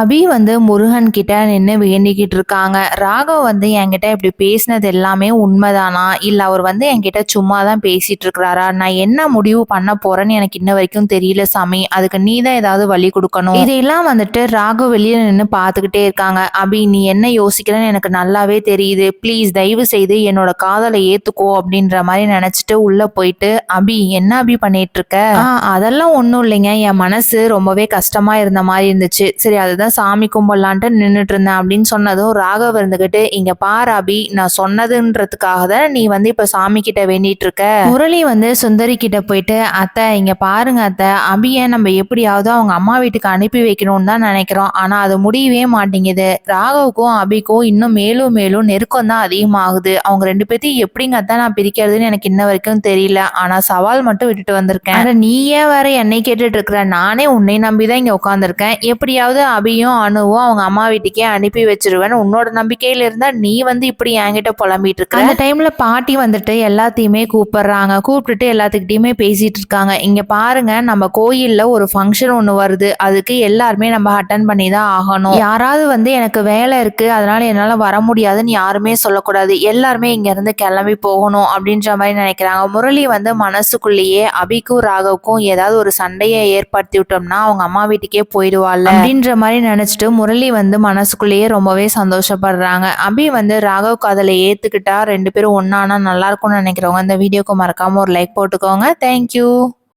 அபி வந்து முருகன் கிட்ட நின்று வேண்டிக்கிட்டு இருக்காங்க. ராகவ் வந்து என்கிட்ட இப்படி பேசினது எல்லாமே உண்மைதானா? இல்லை அவர் வந்து என்கிட்ட சும்மா தான் பேசிட்டு இருக்கிறாரா? நான் என்ன முடிவு பண்ண போறேன்னு எனக்கு இன்ன வரைக்கும் தெரியல சாமி. அதுக்கு நீ தான் ஏதாவது வழி கொடுக்கணும். இதையெல்லாம் வந்துட்டு ராகவ் வெளியில நின்று பார்த்துக்கிட்டே இருக்காங்க. அபி நீ என்ன யோசிக்கிறேன்னு எனக்கு நல்லாவே தெரியுது. ப்ளீஸ் தயவு செய்து என்னோட காதலை ஏத்துக்கோ அப்படின்ற மாதிரி நினைச்சிட்டு உள்ள போயிட்டு அபி என்ன அபி பண்ணிட்டு இருக்க? அதெல்லாம் ஒன்றும் இல்லைங்க. என் மனசு ரொம்பவே கஷ்டமா இருந்த மாதிரி இருந்துச்சு. சரி அதுதான் சாமி கும்பிடலான்ட்டு நின்றுட்டு இருந்தேன் அப்படின்னு சொன்னதும் ராகவ் இருந்துகிட்டு இங்க பார் அபி நான் சொன்னதுன்றதுக்காக தான் நீ வந்து இப்ப சாமி கிட்ட வேண்டிட்டு இருக்க முரளி வந்து சுந்தரி கிட்ட போயிட்டு அத்தை இங்க பாருங்க அத்தை அபியை நம்ம எப்படியாவது அவங்க அம்மா வீட்டுக்கு அனுப்பி வைக்கணும்னு தான் நினைக்கிறோம். ஆனா அது முடியவே மாட்டேங்குது. ராகவுக்கும் அபிக்கும் இன்னும் மேலும் மேலும் நெருக்கம் தான் அதிகமாகுது. அவங்க ரெண்டு பேர்த்தையும் எப்படிங்க அத்தான் நான் பிரிக்கிறதுன்னு எனக்கு இன்ன வரைக்கும் தெரியல. ஆனா சவால் மட்டும் விட்டுட்டு வந்திருக்கேன். நீயே வேற என்னை கேட்டுட்டு இருக்கிற நானே உன்னை நம்பி தான் இங்க உட்காந்துருக்கேன் எப்படியாவது அபி அபியும் அணுவும் அவங்க அம்மா வீட்டுக்கே அனுப்பி வச்சிருவேன் உன்னோட நம்பிக்கையில இருந்தா நீ வந்து இப்படி என்கிட்ட புலம்பிட்டு இருக்க. அந்த டைம்ல பாட்டி வந்துட்டு எல்லாத்தையுமே கூப்பிடுறாங்க. கூப்பிட்டுட்டு எல்லாத்துக்கிட்டையுமே பேசிட்டு இருக்காங்க. இங்க பாருங்க நம்ம கோயில்ல ஒரு ஃபங்க்ஷன் ஒண்ணு வருது. அதுக்கு எல்லாருமே நம்ம அட்டன் பண்ணி தான் ஆகணும். யாராவது வந்து எனக்கு வேலை இருக்கு அதனால என்னால வர முடியாதுன்னு யாருமே சொல்லக்கூடாது. எல்லாருமே இங்க இருந்து கிளம்பி போகணும் அப்படின்ற மாதிரி நினைக்கிறாங்க. முரளி வந்து மனசுக்குள்ளேயே அபிக்கும் ராகவுக்கும் ஏதாவது ஒரு சண்டையை ஏற்படுத்தி விட்டோம்னா அவங்க அம்மா வீட்டுக்கே போயிடுவாள் அப்படின்ற மாதிரி நினச்சிட்டு முரளி வந்து மனசுக்குள்ளேயே ரொம்பவே சந்தோஷப்படுறாங்க. அபி வந்து ராகவ் காதலை ஏற்றுக்கிட்டா ரெண்டு பேரும் ஒன்றானா நல்லா இருக்கும்னு நினைக்கிறவங்க இந்த வீடியோக்கு மறக்காமல் ஒரு லைக் போட்டுக்கோங்க. தேங்க்யூ